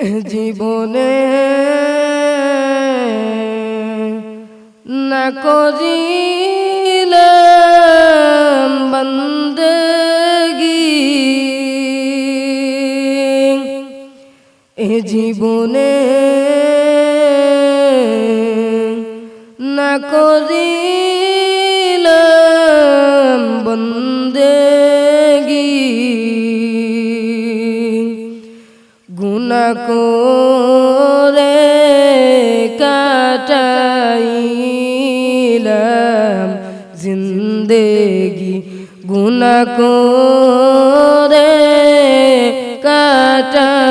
জীবনে না করিলাম বন্দগি। এ জীবনে না করিলাম গুনা করে কাটাইলাম জিন্দেগি। গুনা করে কাটাইলাম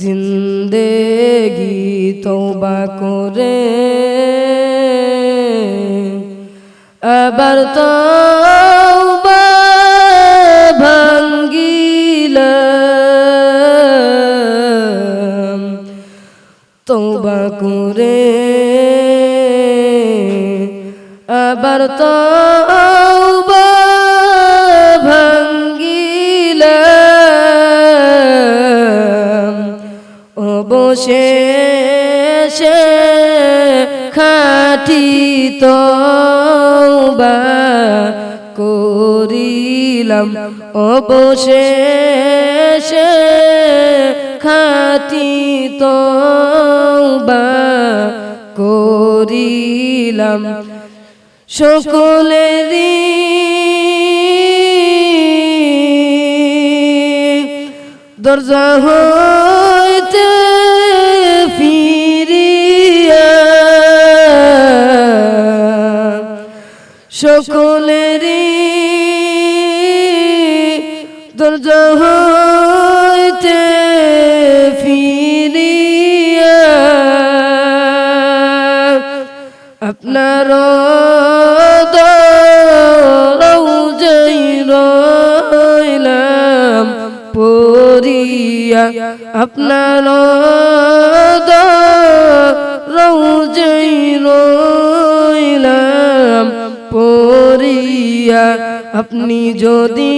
জিন্দেগি। তৌবা করে আবার তো করে আবার তো ভাঙ্গিলাম। সে খাটি তৌবা করিলাম। অবশেষে খাটি তৌবা করিলাম। সকলেরই দরজা হইতে দরজা হইতে আপনার রইলাম পরিয়া আপনার রৌজই রইলাম পরিয়া আপনি যদি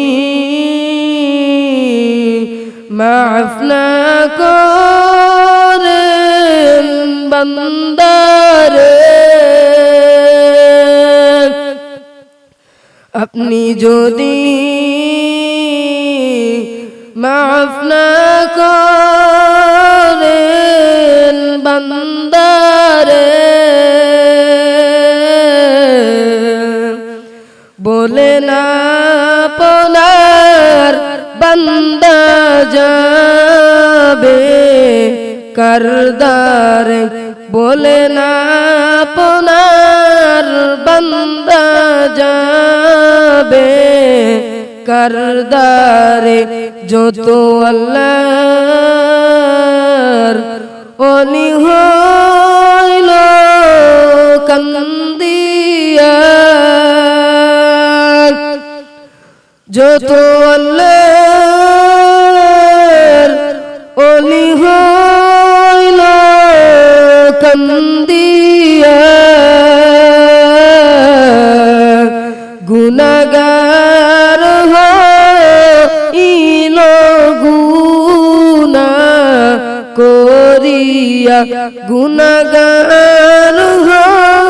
মাফ না করেন বান্দারে আপনি যদি মাফ না করেন বান্দারে বলে না পনার বান্দা যাবে করদার বলে না করদারে যত অলি হইল কান্দিয়া। যত অলি হইল কান্দিয়া। গুনা করিয়া গুনাগার হইল